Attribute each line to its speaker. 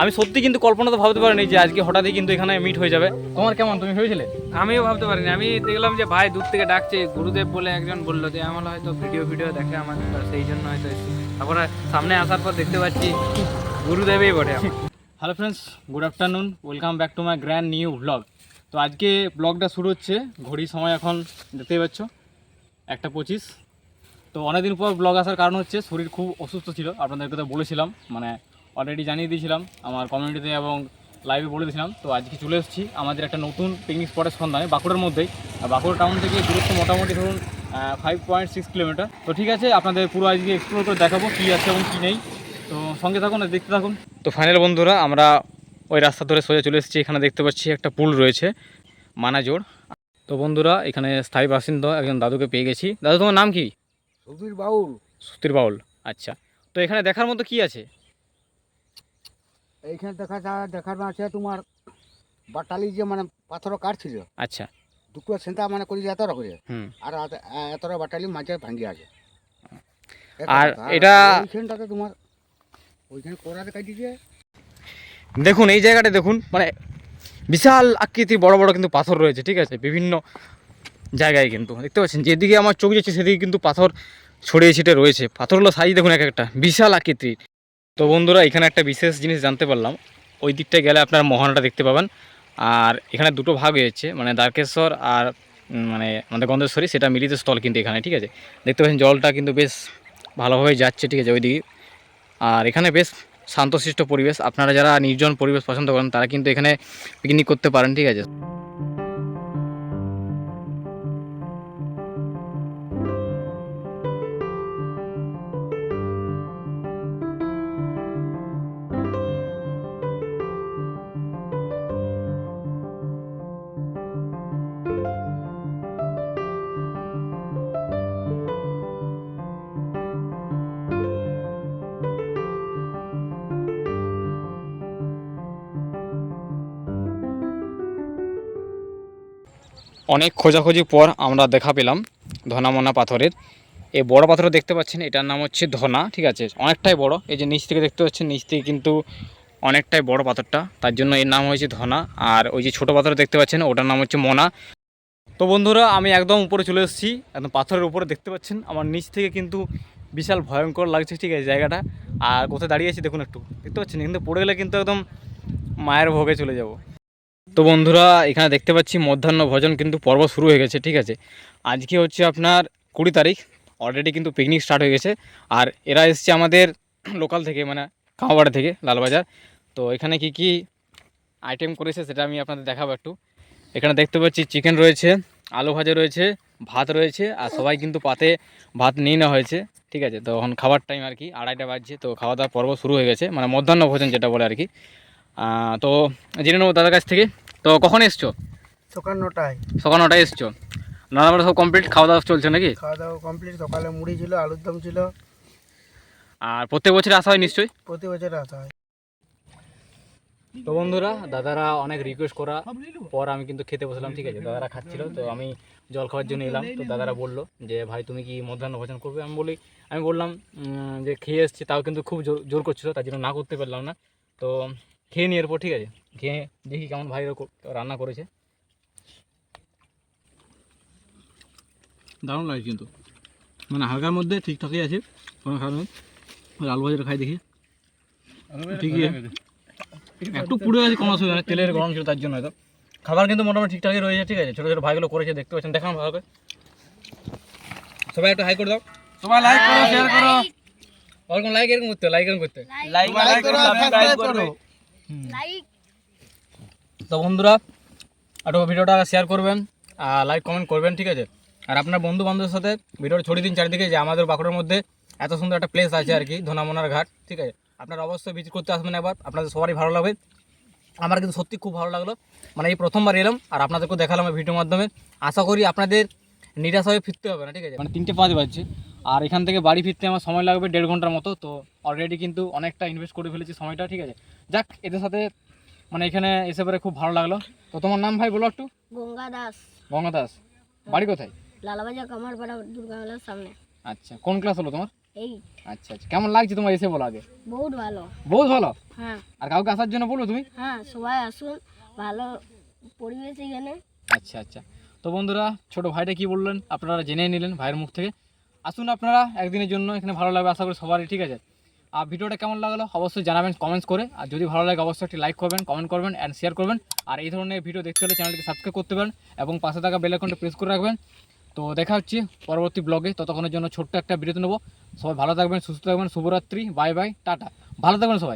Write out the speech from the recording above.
Speaker 1: আমি সত্যি কিন্তু কল্পনা তো ভাবতে পারিনি যে আজকে হঠাৎই কিন্তু এখানে মিট হয়ে যাবে। তোমার কেমন? তুমি ভেবেছিলে?
Speaker 2: আমিও ভাবতে পারিনি। আমি দেখলাম যে ভাই দূর থেকে ডাকছে গুরুদেব বলে একজন বলল যে আমার হয়তো ভিডিও ভিডিও দেখে আমার সেই জন্য হয়তো তারপরে সামনে আসার পর দেখতে পাচ্ছি গুরুদেবই বটে
Speaker 1: hello friends good afternoon welcome back to my grand new blog তো আজকে ব্লগটা শুরু হচ্ছে ঘড়ির সময় এখন দেখতেই পাচ্ছ একটা পঁচিশ। তো অনেকদিন পর ব্লগ আসার কারণ হচ্ছে শরীর খুব অসুস্থ ছিল আপনাদেরকে তো বলেছিলাম মানে অলরেডি জানিয়ে দিয়েছিলাম আমার কমিউনিটিতে এবং লাইভে বলে দিয়েছিলাম। তো আজকে চলে এসেছি আমাদের একটা নতুন পিকনিক স্পটের সন্ধানে বাঁকুড়ার মধ্যেই। আর বাঁকুড়া টাউন থেকে দূরত্ব মোটামুটি ধরুন ফাইভ পয়েন্ট সিক্স কিলোমিটার তো ঠিক আছে আপনাদের পুরো আজকে এক্সপ্লোর করে দেখাবো কী আছে এবং কী নেই। তো সঙ্গে থাকুন আর দেখতে থাকুন। তো ফাইনাল বন্ধুরা আমরা ওই রাস্তা ধরে সোজা চলে এসেছি। এখানে দেখতে পাচ্ছি একটা পুল রয়েছে মানাজোড় তো বন্ধুরা এখানে স্থায়ী বাসিন্দা একজন দাদুকে পেয়ে গেছি। দাদু তোমার নাম কি?
Speaker 3: সুধীর বাউল।
Speaker 1: সুতির বাউল আচ্ছা। তো এখানে দেখার মতো কি আছে?
Speaker 3: এইখানে দেখা যা দেখার আছে তোমার বাটালি যে মানে পাথর কাটছিল
Speaker 1: আচ্ছা।
Speaker 3: দুটো সেন্টা মানে করি যে এতটা করে আর এতটা বাটালি মাঝে ভাঙ্গি আছে।
Speaker 1: আর এটা-
Speaker 3: ওইখানটাতে তোমার ওইখানে কোরাতে কাটিছে
Speaker 1: দেখুন এই জায়গাটা দেখুন মানে বিশাল আকৃতির বড় বড় কিন্তু পাথর রয়েছে ঠিক আছে? বিভিন্ন জায়গায় কিন্তু দেখতে পাচ্ছেন? যেদিকে আমার চোখ যাচ্ছে সেদিকে কিন্তু পাথর ছড়িয়ে ছিটে রয়েছে। পাথরগুলো সাইজ দেখুন এক একটা বিশাল আকৃতির। তো বন্ধুরা, এখানে একটা বিশেষ জিনিস জানতে পারলাম। ওই দিকটায় গেলে আপনার মহানাটা দেখতে পাবেন। আর এখানে দুটো ভাগ হয়েছে মানে দ্বারকেশ্বর আর মানে আমাদের গন্ধেশ্বরী, সেটা মিলিত স্থল কিন্তু এখানে, ঠিক আছে? দেখতে পাচ্ছেন জলটা কিন্তু বেশ ভালোভাবে যাচ্ছে, ঠিক আছে, ওইদিকে। আর এখানে বেশ শান্তশিষ্ট পরিবেশ। আপনারা যারা নির্জন পরিবেশ পছন্দ করেন, তারা কিন্তু এখানে পিকনিক করতে পারেন, ঠিক আছে? অনেক খোঁজাখুঁজি পর আমরা দেখা পেলাম ধনামনা পাথরের। এই বড় পাথর দেখতে পাচ্ছেন, এটার নাম হচ্ছে ধনা, ঠিক আছে? অনেকটাই বড়, এই যে নিচ থেকে দেখতে পাচ্ছেন, নিচ থেকে কিন্তু অনেকটাই বড় পাথরটা। তার জন্য এর নাম হয়েছে ধনা, আর ওই যে ছোট পাথর দেখতে পাচ্ছেন, ওটার নাম হচ্ছে মোনা। তো বন্ধুরা, আমি একদম উপরে চলে এসেছি, একদম পাথরের উপরে দেখতে পাচ্ছেন, আমার নিচ থেকে কিন্তু বিশাল ভয়ঙ্কর লাগছে, ঠিক আছে, জায়গাটা। আর কোথায় দাঁড়িয়ে আছি, দেখুন একটু, দেখতে পাচ্ছেন? কিন্তু পড়ে গেলে কিন্তু একদম মায়ের ভোগে চলে যাব। তো বন্ধুরা, এখানে দেখতে পাচ্ছি মধ্যাহ্ন ভোজন কিন্তু পর্ব শুরু হয়ে গেছে, ঠিক আছে? আজকে হচ্ছে আপনার কুড়ি তারিখ অলরেডি কিন্তু পিকনিক স্টার্ট হয়ে গেছে। আর এরা এসছে আমাদের লোকাল থেকে মানে কামাবাড়া থেকে, লালবাজার। তো এখানে কি কি আইটেম করেছে সেটা আমি আপনাদের দেখাবো একটু। এখানে দেখতে পাচ্ছি চিকেন রয়েছে, আলু ভাজা রয়েছে, ভাত রয়েছে, আর সবাই কিন্তু পাতে ভাত নিয়ে নেওয়া হয়েছে, ঠিক আছে? তো এখন খাবার টাইম আর কি, আড়াইটা বাজছে, তো খাওয়া দাওয়ার পর্ব শুরু হয়ে গেছে মানে মধ্যাহ্ন ভোজন যেটা বলে আর কি। তো জেনে নেব দাদার কাছ থেকে। তো কখন এসছো?
Speaker 3: সকাল নটায়।
Speaker 1: সকাল নটায় এসছো। রান্নাবাড়া সব কমপ্লিট খাওয়া দাওয়া চলছে নাকি?
Speaker 3: খাওয়া দাওয়া কমপ্লিট সকালে মুড়ি ছিল আলুর দম ছিল।
Speaker 1: আর প্রত্যেক বছর আসা হয় নিশ্চয়ই?
Speaker 3: প্রতি বছর আসা হয়।
Speaker 1: তো বন্ধুরা দাদারা অনেক রিকোয়েস্ট করা পর আমি কিন্তু খেতে বসলাম ঠিক আছে? দাদারা খাচ্ছিল তো আমি জল খাওয়ার জন্য এলাম। তো দাদারা বলল যে ভাই তুমি কি মধ্যাহ্ন ভোজন করবে? আমি বলি আমি বললাম যে খেয়ে এসছি তাও কিন্তু খুব জোর জোর করছিল তার জন্য না করতে পারলাম না। তো খেয়ে নিয়ে এরপর ঠিক আছে? খেয়ে দেখি কেমন ভাই রান্না করেছে। দারুণ লাগে কিন্তু। মানে হালকার মধ্যে ঠিকঠাকই আছে কোনো খারাপ নেই। আলু ভাজাটা খাই দেখি। ঠিকই একটু পুড়ে আছে কোনো অসুবিধা নেই। তেলের গরম ছিল তার জন্য হয়তো খাবার কিন্তু মোটামুটি ঠিকঠাকই রয়েছে ঠিক আছে? ছোটো ছোটো ভাইগুলো করেছে দেখতে পাচ্ছেন। দেখান ভালো করে সবাই একটু হাই করে দাও।
Speaker 2: সবাই লাইক করো শেয়ার করো।
Speaker 1: ওরকম লাইক এরকম করতে লাইক এরকম করতে।
Speaker 2: লাইক লাইক করো সাবস্ক্রাইব করো।
Speaker 1: তো বন্ধুরা একটু ভিডিওটা শেয়ার করবেন আর লাইক কমেন্ট করবেন ঠিক আছে? আর আপনার বন্ধু বান্ধবের সাথে ভিডিওটা ছড়িয়ে দিন চারিদিকে যে আমাদের বাঁকুড়ার মধ্যে এত সুন্দর একটা প্লেস আছে আর কি ধনামনার ঘাট ঠিক আছে? আপনারা অবশ্যই ভিজিট করতে আসবেন একবার আপনাদের সবারই ভালো লাগবে। আমার কিন্তু সত্যি খুব ভালো লাগল। মানে এই প্রথমবার এলাম আর আপনাদেরকেও দেখালাম ভিডিওর মাধ্যমে। আশা করি আপনাদের নিরাশ হয়ে ফিরতে হবে না ঠিক আছে? মানে তিনটে পাঁচ বাজছে। আর এখান থেকে বাড়ি ফিরতে আমার সময় লাগবে দেড় ঘণ্টার মতো তো অলরেডি কিন্তু অনেকটা ইনভেস্ট করে ফেলেছি সময়টা ঠিক আছে? যাক এদের সাথে মানে এখানে এসে পরে খুব ভালো লাগল। তো তোমার নাম ভাই বলো একটু।
Speaker 4: গঙ্গা দাস।
Speaker 1: গঙ্গা দাস। বাড়ি কোথায়?
Speaker 4: লালাবাজা কামারপাড়া দুর্গামেলার সামনে।
Speaker 1: আচ্ছা কোন ক্লাস হলো তোমার?
Speaker 4: এই।
Speaker 1: আচ্ছা আচ্ছা। কেমন লাগছে তোমার এসে বলো আগে?
Speaker 4: বহুত ভালো।
Speaker 1: বহুত ভালো?
Speaker 4: হ্যাঁ।
Speaker 1: আর কাউকে আসার জন্য বলব তুমি?
Speaker 4: হ্যাঁ সবাই আসুন। ভালো পরিবেশ এখানে।
Speaker 1: আচ্ছা আচ্ছা। তো বন্ধুরা ছোট ভাইটা কি বললেন? আপনারা জেনে নিলেন ভাইয়ের মুখ থেকে। আসুন আপনারা, একদিনের জন্য এখানে ভালো লাগবে, আশা করি সবারই, ঠিক আছে? আর ভিডিওটা কেমন লাগল অবশ্যই জানাবেন কমেন্টস করে। আর যদি ভালো লাগে অবশ্যই একটি লাইক করবেন কমেন্ট করবেন অ্যান্ড শেয়ার করবেন। আর এই ধরনের ভিডিও দেখতে হলে চ্যানেলটি সাবস্ক্রাইব করতে পারেন এবং পাশে থাকা বেল আইকনটা প্রেস করে রাখবেন। তো দেখা হচ্ছে পরবর্তী ব্লগে ততক্ষণের জন্য ছোট্ট একটা বিরতি নেব। সবাই ভালো থাকবেন, সুস্থ থাকবেন, শুভরাত্রি বাই বাই টাটা। ভালো থাকবেন সবাই।